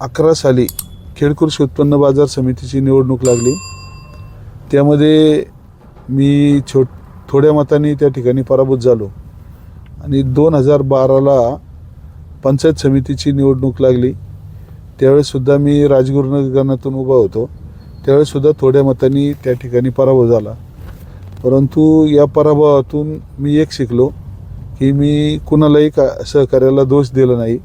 अकरा साली खेड कृषी उत्पन्न बाजार समितीची निवडणूक लागली. त्यामध्ये मी छोट थोड्या मताने त्या ठिकाणी पराभूत झालो. आणि दोन हजार बाराला पंचायत समितीची निवडणूक लागली. त्यावेळेसुद्धा मी राजगुरुनगरनातून उभा होतो. त्यावेळेसुद्धा थोड्या मताने त्या ठिकाणी पराभव झाला. परंतु या पराभवातून मी एक शिकलो की मी कुणालाही का सहकार्याला दोष दिला नाही.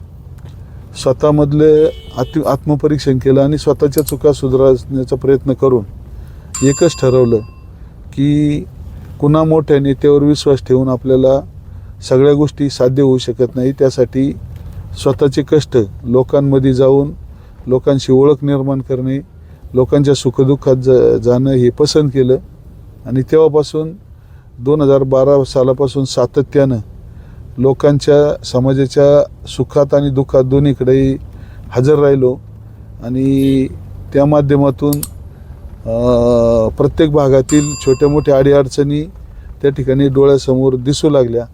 स्वतःमधले आत्म आत्मपरीक्षण केलं आणि स्वतःच्या चुका सुधारण्याचा प्रयत्न करून एकच ठरवलं की कुणा मोठ्या नेत्यावर विश्वास ठेवून आपल्याला सगळ्या गोष्टी साध्य होऊ शकत नाही त्यासाठी स्वतःचे कष्ट लोकांमध्ये जाऊन लोकांशी ओळख निर्माण करणे लोकांच्या सुखदुःखात ज जाणं हे पसंत केलं. आणि तेव्हापासून दोन हजार बारा सालापासून सातत्यानं लोकांच्या समाजाच्या सुखात आणि दुःखात दोन्हीकडेही हजर राहिलो. आणि त्या माध्यमातून प्रत्येक भागातील छोट्या मोठ्या अडीअडचणी त्या ठिकाणी डोळ्यासमोर दिसू लागल्या.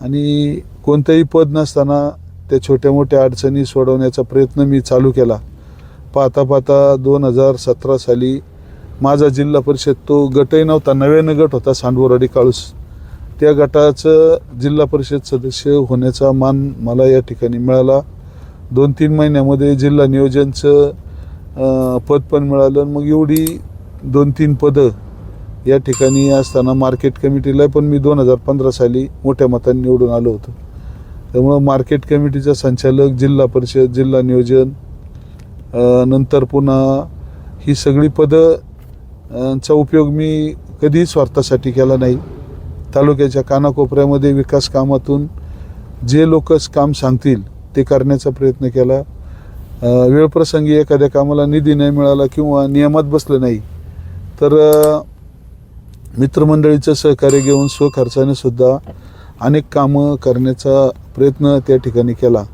आणि कोणतंही पद नसताना त्या छोट्या मोठ्या अडचणी सोडवण्याचा प्रयत्न मी चालू केला. पाहता पाहता दोन हजार सतरा साली माझा जिल्हा परिषद तो गटही नव्हता नव्यानं गट होता सांडवराडी काळूस. त्या गटाचं जिल्हा परिषद सदस्य होण्याचा मान मला या ठिकाणी मिळाला. दोन तीन महिन्यामध्ये जिल्हा नियोजनचं पद पण मिळालं आणि मग एवढी दोन तीन पदं या ठिकाणी असताना मार्केट कमिटीला पण मी दोन हजार पंधरा साली मोठ्या मतांनी निवडून आलो होतो. त्यामुळं मार्केट कमिटीचा संचालक जिल्हा परिषद जिल्हा नियोजन नंतर पुन्हा ही सगळी पदं चा उपयोग मी कधीही स्वार्थासाठी केला नाही. तालुक्याच्या कानाकोपऱ्यामध्ये विकास कामातून जे लोक काम सांगतील ते करण्याचा प्रयत्न केला. वेळप्रसंगी एखाद्या कामाला निधी नाही मिळाला किंवा नियमात बसलं नाही तर मित्रमंडळीचं सहकार्य घेऊन स्वखर्चाने सुद्धा अनेक कामं करण्याचा प्रयत्न त्या ठिकाणी केला.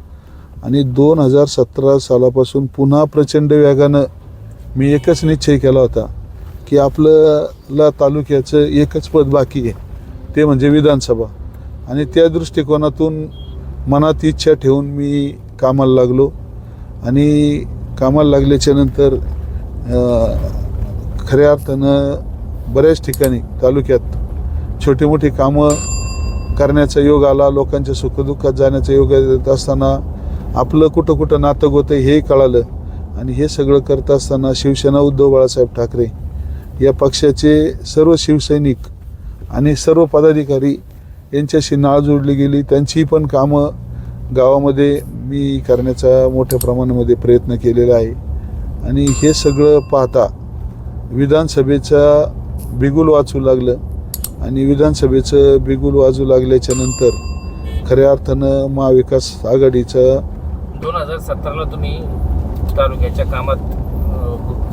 आणि दोन हजार सतरा सालापासून पुन्हा प्रचंड वेगानं मी एकच निश्चय केला होता की आपल्याला तालुक्याचं एकच पद बाकी आहे. ते म्हणजे विधानसभा. आणि त्या दृष्टिकोनातून मनात इच्छा ठेवून मी कामाला लागलो. आणि कामाला लागल्याच्या नंतर खऱ्या अर्थानं बऱ्याच ठिकाणी तालुक्यात छोटी मोठी कामं करण्याचा योग आला लोकांच्या सुखदुःखात जाण्याचा योग येत असताना आपलं कुठं कुठं नातं होतं हेही कळालं. आणि हे सगळं करत असताना शिवसेना उद्धव बाळासाहेब ठाकरे या पक्षाचे सर्व शिवसैनिक आणि सर्व पदाधिकारी यांच्याशी नाळ जोडली गेली. त्यांची पण कामं गावामध्ये मी करण्याचा मोठ्या प्रमाणामध्ये प्रयत्न केलेला आहे. आणि हे सगळं पाहता विधानसभेचा बिगुल वाचू लागलं आणि विधानसभेचं बिगुल वाजू लागल्याच्या नंतर खऱ्या अर्थानं महाविकास आघाडीचा दोन हजार सतराला तुम्ही तालुक्याच्या कामात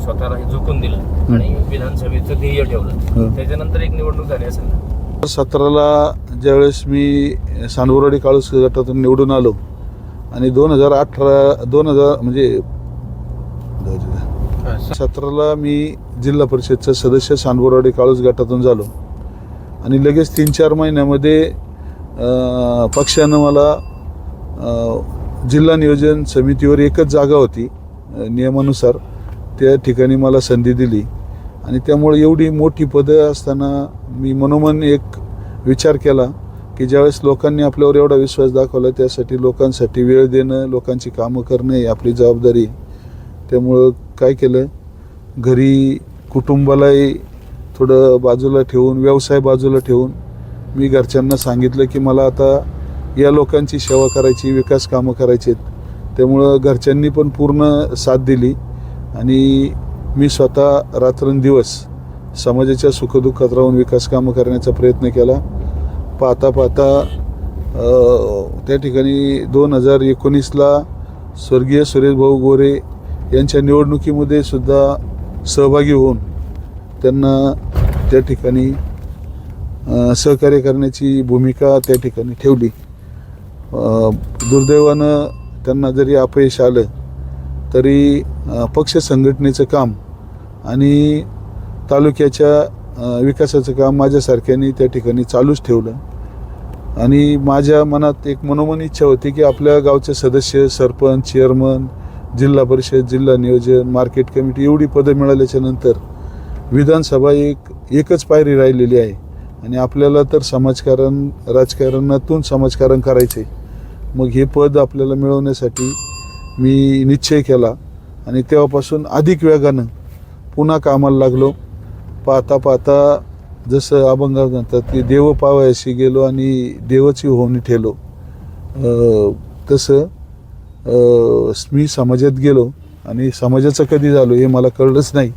स्वतःला हे झुकून दिलं आणि विधानसभेचं ध्येय ठेवलं. त्याच्यानंतर एक निवडणूक झाली असेल ना? सतराला ज्यावेळेस मी सांडवरवाडी काळूस गटातून निवडून आलो आणि दोन हजार अठरा दोन हजार म्हणजे सतराला मी जिल्हा परिषदचं सदस्य सांडवरवाडी काळूस गटातून झालो. आणि लगेच तीन चार महिन्यामध्ये पक्षानं मला जिल्हा नियोजन समितीवर एकच जागा होती नियमानुसार. त्या ठिकाणी मला संधी दिली. आणि त्यामुळे एवढी मोठी पदं असताना मी मनोमन एक विचार केला की ज्यावेळेस लोकांनी आपल्यावर एवढा विश्वास दाखवला त्यासाठी लोकांसाठी वेळ देणं लोकांची कामं करणं ही आपली जबाबदारी त्यामुळं काय केलं घरी कुटुंबालाही थोडं बाजूला ठेवून व्यवसाय बाजूला ठेवून मी घरच्यांना सांगितलं की मला आता या लोकांची सेवा करायची विकास कामं करायची आहेत त्यामुळं घरच्यांनी पण पूर्ण साथ दिली. आणि मी स्वतः रात्रंदिवस समाजाच्या सुखदुःखात राहून विकास कामं करण्याचा प्रयत्न केला. पाहता पाहता त्या ठिकाणी दोन हजार एकोणीसला स्वर्गीय सुरेश भाऊ गोरे यांच्या निवडणुकीमध्ये सुद्धा सहभागी होऊन त्यांना त्या ठिकाणी सहकार्य करण्याची भूमिका त्या ठिकाणी ठेवली. दुर्दैवानं त्यांना जरी अपयश आलं तरी पक्ष संघटनेचं काम आणि तालुक्याच्या विकासाचं काम माझ्यासारख्याने त्या ठिकाणी चालूच ठेवलं. आणि माझ्या मनात एक मनोमन इच्छा होती की आपल्या गावचे सदस्य सरपंच चेअरमन जिल्हा परिषद जिल्हा नियोजन मार्केट कमिटी एवढी पदं मिळाल्याच्या नंतर विधानसभा एक एकच पायरी राहिलेली आहे. आणि आपल्याला तर समाजकारण राजकारणातून समाजकारण करायचं आहे मग हे पद आपल्याला मिळवण्यासाठी मी निश्चय केला. आणि तेव्हापासून अधिक वेगानं पुन्हा कामाला लागलो. पाहता पाहता जसं अभंग म्हणतात की देव पावयाशी गेलो आणि देवाची होऊन ठेलो. तसं मी समाजात गेलो आणि समाजाचं कधी झालो हे मला कळलंच नाही.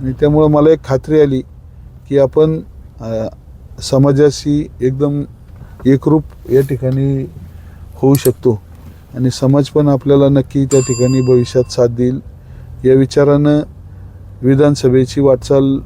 आणि त्यामुळं मला एक खात्री आली की आपण समाजाशी एकदम एकरूप या ठिकाणी होऊ शकतो. आणि समाज पण आपल्याला नक्की त्या ठिकाणी भविष्यात साथ देईल. या विचारानं विधानसभेची वाटचाल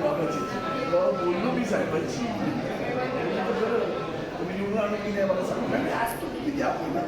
मी बोललो मी साहेबांशी तुम्ही निवडून आणून की नाही मला सांगा. आज तुम्ही किती आपल्याला